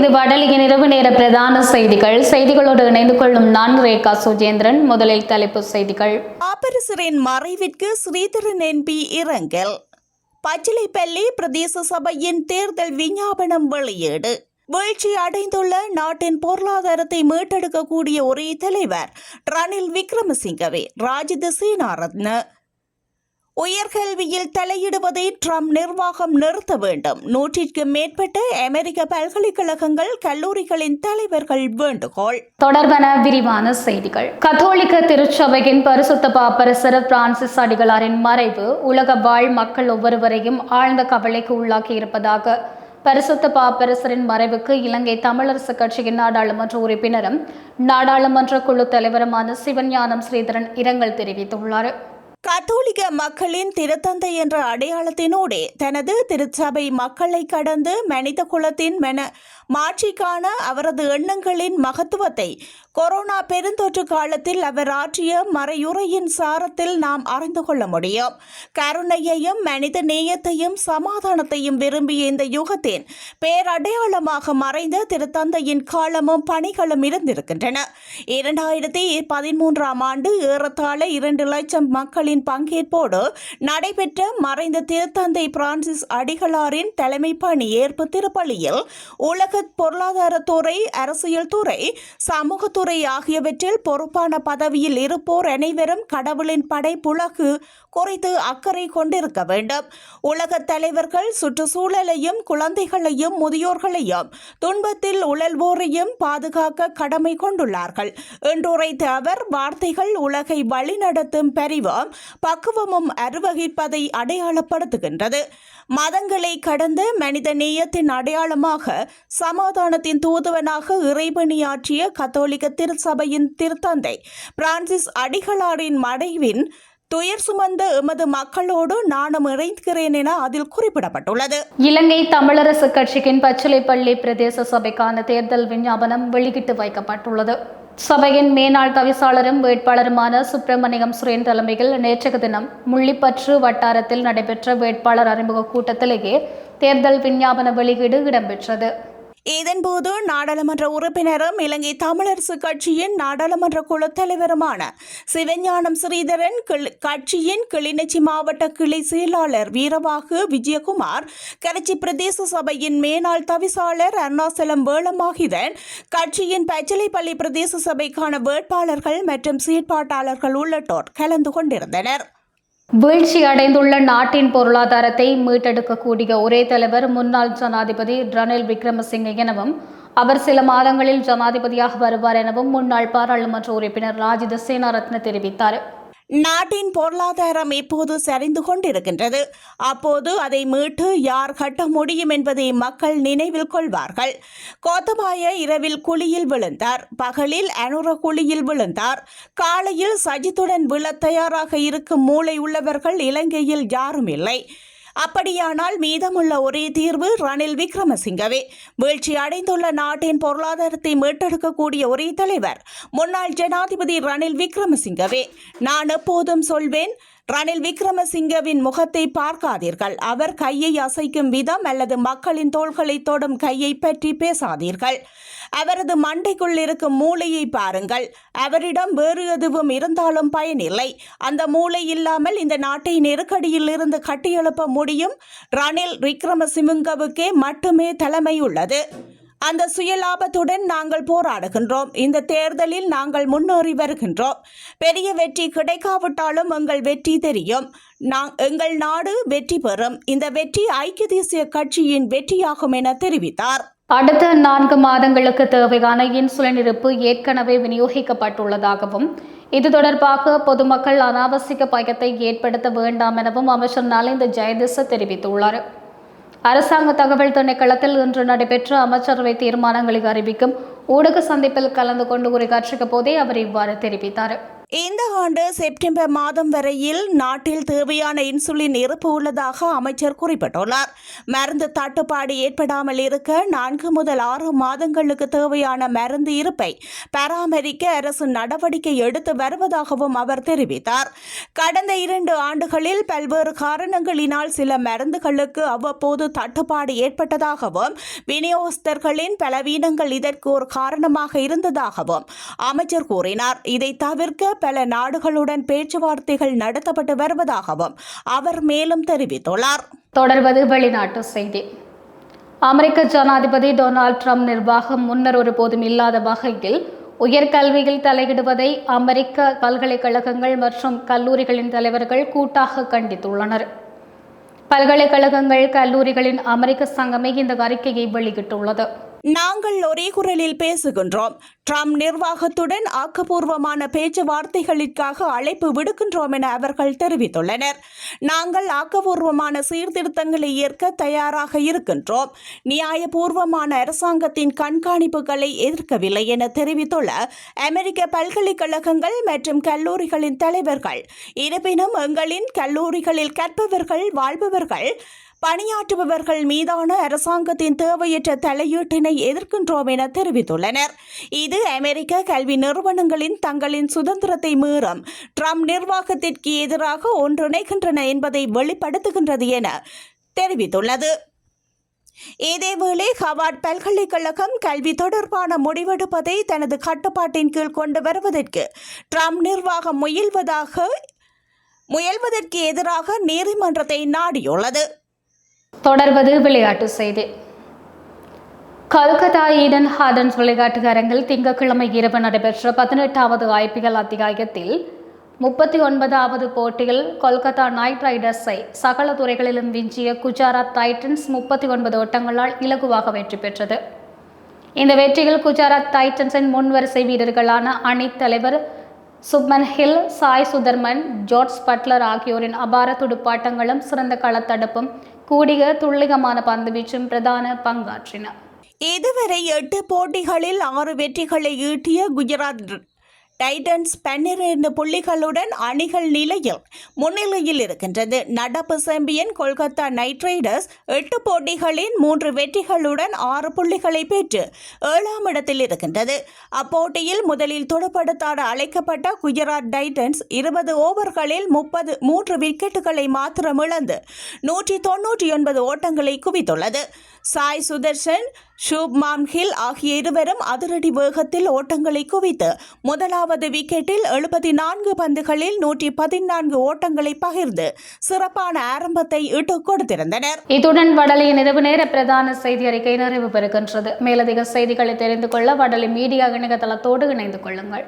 இது வடலியின் இரவு நேர பிரதான செய்திகள். செய்திகளோடு இணைந்து கொள்ளும் நான் ரேகா சுஜேந்திரன். முதலில் தலைப்பு செய்திகள். ஆபரசரின் மறைவிற்கு ஸ்ரீதரன் என்பி இரங்கல். பச்சிலைப்பள்ளி பிரதேச சபையின் தேர்தல் விஞ்ஞாபனம் வெளியீடு. வீழ்ச்சி அடைந்துள்ள நாட்டின் பொருளாதாரத்தை மீட்டெடுக்கக்கூடிய ஒரே தலைவர் ரணில் விக்ரமசிங்கவே. ராஜித சேனாரத்ன. உயர்கல்வியில் தலையிடுவதை ட்ரம்ப் நிர்வாகம் நிறுத்த வேண்டும். நூற்றிற்கு மேற்பட்ட அமெரிக்க பல்கலைக்கழகங்கள் கல்லூரிகளின் தலைவர்கள் வேண்டுகோள். தொடர்பான விரிவான செய்திகள். கத்தோலிக்க திருச்சபையின் பரிசுத்த பாப்பரசர் பிரான்சிஸ் அடிகளாரின் மறைவு உலக வாழ் மக்கள் ஒவ்வொருவரையும் ஆழ்ந்த கவலைக்கு உள்ளாக்கி இருப்பதாக பரிசுத்த பாப்பரசரின் மறைவுக்கு இலங்கை தமிழரசு கட்சியின் நாடாளுமன்ற உறுப்பினரும் நாடாளுமன்ற குழு தலைவருமான சிவஞானம் ஸ்ரீதரன் இரங்கல் தெரிவித்துள்ளார். கத்தோலிக்க மக்களின் திருத்தந்தை என்ற அடையாளத்தினூடே தனது திருச்சபை மக்களை கடந்து மனித குலத்தின் மென மாட்சிக்கான அவரது எண்ணங்களின் மகத்துவத்தை கொரோனா பெருந்தொற்று காலத்தில் அவர் ஆற்றிய மறையுறையின் சாரத்தில் நாம் அறிந்து கொள்ள முடியும். கருணையையும் மனித நேயத்தையும் சமாதானத்தையும் விரும்பிய இந்த யுகத்தின் பேரடையாளமாக மறைந்த திருத்தந்தையின் காலமும் பணிகளும் இருந்திருக்கின்றன. இரண்டாயிரத்தி பதிமூன்றாம் ஆண்டு ஏறத்தாழ இரண்டு லட்சம் மக்களின் பங்கேற்போடு நடைபெற்ற மறைந்த திருத்தந்தை பிரான்சிஸ் அடிகளாரின் தலைமை பணி ஏற்பு திருப்பலியில் உலக பொருளாதாரத்துறை அரசியல் துறை சமூகத்துறை ஆகியவற்றில் பொறுப்பான பதவியில் இருப்போர் அனைவரும் கடவுளின் படைப்புலகு குறித்து அக்கறை கொண்டிருக்க வேண்டும். உலகத் தலைவர்கள் சுற்றுச்சூழலையும் குழந்தைகளையும் முதியோர்களையும் துன்பத்தில் உழல்வோரையும் பாதுகாக்க கடமை கொண்டுள்ளார்கள். என்றுரைத்த அவர் வார்த்தைகள் உலகை வழிநடத்தும் பரிவும் பக்குவமும் அருவகிப்பதை அடையாளப்படுத்துகின்றது. மதங்களை கடந்த மனித நேயத்தின் அடையாளமாக சமாதானத்தின் தூதுவனாக இறைபணியாற்றிய கத்தோலிக்க திருச்சபையின் திருத்தந்தை பிரான்சிஸ் அடிகளாரின் மறைவின் துயர் சுமந்த எமது மக்களோடு நானும் இணைக்கிறேன் என அதில் குறிப்பிடப்பட்டுள்ளது. இலங்கை தமிழரசு கட்சியின் பச்சிலைப்பள்ளி பிரதேச சபைக்கான தேர்தல் விஞ்ஞாபனம் வெளியிட்டு வைக்கப்பட்டுள்ளது. சபையின் மேனாள் தவிசாளரும் வேட்பாளருமான சுப்பிரமணியம் சுரேன் தலைமையில் நேற்றைய தினம் முள்ளிப்பற்று வட்டாரத்தில் நடைபெற்ற வேட்பாளர் அறிமுக கூட்டத்திலேயே தேர்தல் விஞ்ஞாபன வெளியீடு இடம்பெற்றது. இதன்போது நாடாளுமன்ற உறுப்பினரும் இலங்கை தமிழரசு கட்சியின் நாடாளுமன்ற குழு தலைவருமான சிவஞானம் ஸ்ரீதரன் கட்சியின் கிளிநொச்சி மாவட்ட கிளை செயலாளர் வீரவாகு விஜயகுமார் கரைச்சி பிரதேச சபையின் மேனாள் தவிசாளர் அருணாசலம் வேளமாகிதன் கட்சியின் பச்சிலைப்பள்ளி பிரதேச சபைக்கான வேட்பாளர்கள் மற்றும் செயற்பாட்டாளர்கள் உள்ளிட்டோர் கலந்து கொண்டிருந்தனர். வீழ்ச்சி அடைந்துள்ள நாட்டின் பொருளாதாரத்தை மீட்டெடுக்கக்கூடிய ஒரே தலைவர் முன்னாள் ஜனாதிபதி ரணில் விக்ரமசிங்கே எனவும் அவர் சில மாதங்களில் ஜனாதிபதியாக வருவார் எனவும் முன்னாள் பாராளுமன்ற உறுப்பினர் ராஜித சேனாரத்ன தெரிவித்தார். நாட்டின் பொருளாதாரம் இப்போது சரிந்து கொண்டிருக்கின்றது. அப்போது அதை மீட்டு யார் கட்ட முடியும் என்பதை மக்கள் நினைவில் கொள்வார்கள். கோத்தபாய இரவில் குழியில் விழுந்தார். பகலில் அனுர குழியில் விழுந்தார். காலையில் சஜித்துடன் விழ தயாராக இருக்கும் மூளை உள்ளவர்கள் இலங்கையில் யாரும் இல்லை. அப்படியானால் மீதமுள்ள ஒரே தீர்வு ரணில் விக்ரமசிங்கவே. வீழ்ச்சி அடைந்துள்ள நாட்டின் பொருளாதாரத்தை மீட்டெடுக்கக்கூடிய ஒரே தலைவர் முன்னாள் ஜனாதிபதி ரணில் விக்ரமசிங்கவே. நான் எப்போதும் சொல்வேன் ரணில் விக்ரமசிங்கவின் முகத்தை பார்க்காதீர்கள். அவர் கையை அசைக்கும் விதம் அல்லது மக்களின் தோள்களை தொடும் கையை பற்றி பேசாதீர்கள். அவரது மண்டைக்குள் இருக்கும் மூளையை பாருங்கள். அவரிடம் வேறு எதுவும் இருந்தாலும் பயனில்லை. அந்த மூளை இல்லாமல் இந்த நாட்டை நெருக்கடியில் இருந்து கட்டியெழுப்ப முடியும். ரணில் விக்ரமசிங்கவுக்கே மட்டுமே தலைமை உள்ளது. அந்த சுயலாபத்துடன் நாங்கள் போராடுகின்றோம். இந்த தேர்தலில் நாங்கள் முன்னேறி வருகின்றோம். பெரிய வெற்றி கிடைக்காவிட்டாலும் எங்கள் வெற்றி தெரியும். எங்கள் நாடு வெற்றி பெறும். இந்த வெற்றி ஐக்கிய தேசிய கட்சியின் வெற்றியாகும் என தெரிவித்தார். அடுத்த நான்கு மாதங்களுக்கு தேவையான இன்சுலின் இருப்பு ஏற்கனவே விநியோகிக்கப்பட்டுள்ளதாகவும் இது தொடர்பாக பொதுமக்கள் அனாவசிய பயத்தை ஏற்படுத்த வேண்டாம் எனவும் அமைச்சர் நலிந்த ஜெயதிச தெரிவித்துள்ளார். அரசாங்க தகவல் திணைக்களத்தில் இன்று நடைபெற்ற அமைச்சரவை தீர்மானங்களை அறிவிக்கும் ஊடக சந்திப்பில் கலந்து கொண்டு உரையாற்றிய போதே அவர் இவ்வாறு தெரிவித்தார். இந்த ஆண்டு செப்டம்பர் மாதம் வரையில் நாட்டில் தேவையான இன்சுலின் இருப்பு உள்ளதாக அமைச்சர் குறிப்பிட்டுள்ளார். மருந்து தட்டுப்பாடு ஏற்படாமல் இருக்க நான்கு முதல் ஆறு மாதங்களுக்கு தேவையான மருந்து இருப்பை பராமரிக்க அரசு நடவடிக்கை எடுத்து வருவதாகவும் அவர் தெரிவித்தார். கடந்த இரண்டு ஆண்டுகளில் பல்வேறு காரணங்களினால் சில மருந்துகளுக்கு அவ்வப்போது தட்டுப்பாடு ஏற்பட்டதாகவும் விநியோகஸ்தர்களின் பலவீனங்கள் இதற்கு ஒரு காரணமாக இருந்ததாகவும் அமைச்சர் கூறினார். இதை தவிர்க்க பல நாடுகளுடன் பேச்சுவார்த்தைகள் நடத்தப்பட்டு வருவதாகவும் அவர் மேலும் தெரிவித்துள்ளார். தொடர்வது வெளிநாட்டு செய்தி. அமெரிக்க ஜனாதிபதி டொனால்ட் ட்ரம்ப் நிர்வாகம் முன்னர் ஒருபோதும் இல்லாத வகையில் உயர்கல்வியில் தலையிடுவதை அமெரிக்க பல்கலைக்கழகங்கள் மற்றும் கல்லூரிகளின் தலைவர்கள் கூட்டாக கண்டித்துள்ளனர். பல்கலைக்கழகங்கள் கல்லூரிகளின் அமெரிக்க சங்கமே இந்த அறிக்கையை வெளியிட்டுள்ளது. நாங்கள் ஒரே குரலில் பேசுகின்றோம். ட்ரம்ப் நிர்வாகத்துடன் ஆக்கப்பூர்வமான பேச்சுவார்த்தைகளுக்காக அழைப்பு விடுக்கின்றோம் என அவர்கள் தெரிவித்துள்ளனர். நாங்கள் ஆக்கப்பூர்வமான சீர்திருத்தங்களை ஏற்க தயாராக இருக்கின்றோம். நியாயபூர்வமான அரசாங்கத்தின் கண்காணிப்புகளை எதிர்க்கவில்லை என தெரிவித்துள்ள அமெரிக்க பல்கலைக்கழகங்கள் மற்றும் கல்லூரிகளின் தலைவர்கள். இருப்பினும் எங்களின் கல்லூரிகளில் கற்பவர்கள் வாழ்பவர்கள் பணியாற்றுபவர்கள் மீதான அரசாங்கத்தின் தேவையற்ற தலையீட்டினை எதிர்க்கின்றோம் என தெரிவித்துள்ளனர். இது அமெரிக்க கல்வி நிறுவனங்களின் தங்களின் சுதந்திரத்தை மீறும். ட்ரம்ப் நிர்வாகத்திற்கு எதிராக ஒன்றிணைகின்றன என்பதை வெளிப்படுத்துகின்றது என தெரிவித்துள்ளது. இதேவேளை ஹவார்ட் பல்கலைக்கழகம் கல்வி தொடர்பான முடிவெடுப்பதை தனது கட்டுப்பாட்டின் கீழ் கொண்டு வருவதற்கு ட்ரம்ப் நிர்வாகம் முயல்வதாக முயல்வதற்கு எதிராக நீதிமன்றத்தை நாடியுள்ளது. தொடர்வது விளையாட்டு செய்தி. கல்கத்தா ஈடன் ஹார்டன்ஸ் விளையாட்டு அரங்கில் திங்கட்கிழமை இரவு நடைபெற்ற பதினெட்டாவது ஐபிஎல் அத்தியாயத்தில் முப்பத்தி ஒன்பதாவது போட்டியில் கொல்கத்தா நைட் ரைடர்ஸை சகல துறைகளிலும் விஞ்சிய குஜராத் டைட்டன்ஸ் முப்பத்தி ஒன்பது ஓட்டங்களால் இலகுவாக வெற்றி பெற்றது. இந்த வெற்றியில் குஜராத் டைட்டன்ஸின் முன்வரிசை வீரர்களான அணித் தலைவர் சுப்மன் ஹில் சாய் சுதர்மன் ஜார்ஜ் பட்லர் ஆகியோரின் அபார துடுப்பாட்டங்களும் சிறந்த களத்தடுப்பும் கூடிய துல்லியமான பந்துவீச்சும் பிரதான பங்காற்றின. இதுவரை எட்டு போட்டிகளில் ஆறு வெற்றிகளை ஈட்டிய குஜராத் டைட்டன்ஸ் பன்னிரண்டு புள்ளிகளுடன் அணிகள் நிலையில் முன்னிலையில் இருக்கின்றது. நடப்பு சாம்பியன் கொல்கத்தா நைட் ரைடர்ஸ் எட்டு போட்டிகளின் மூன்று வெற்றிகளுடன் ஆறு புள்ளிகளை பெற்று ஏழாம் இடத்தில் இருக்கின்றது. அப்போட்டியில் முதலில் துடுப்படுத்தாட அழைக்கப்பட்ட குஜராத் டைட்டன்ஸ் இருபது ஓவர்களில் முப்பது மூன்று விக்கெட்டுகளை மாத்திரம் இழந்து நூற்றி தொன்னூற்றி ஒன்பது ஓட்டங்களை குவித்துள்ளது. சாய் சுதர்ஷன் ஷூப்மான் ஹில் ஆகிய இருவரும் அதிரடி வேகத்தில் ஓட்டங்களை குவித்து முதலாவது விக்கெட்டில் எழுபத்தி நான்கு பந்துகளில் நூற்றி பதினான்கு ஓட்டங்களை பகிர்ந்து சிறப்பான ஆரம்பத்தை இட்டுக் கொடுத்திருந்தனர். இத்துடன் வடலியின் நிறைவு நேர பிரதான செய்தி அறிக்கை நிறைவு பெறுகின்றது. மேலதிக செய்திகளை தெரிந்து கொள்ள வடலி மீடியா இணையதளத்தோடு இணைந்து கொள்ளுங்கள்.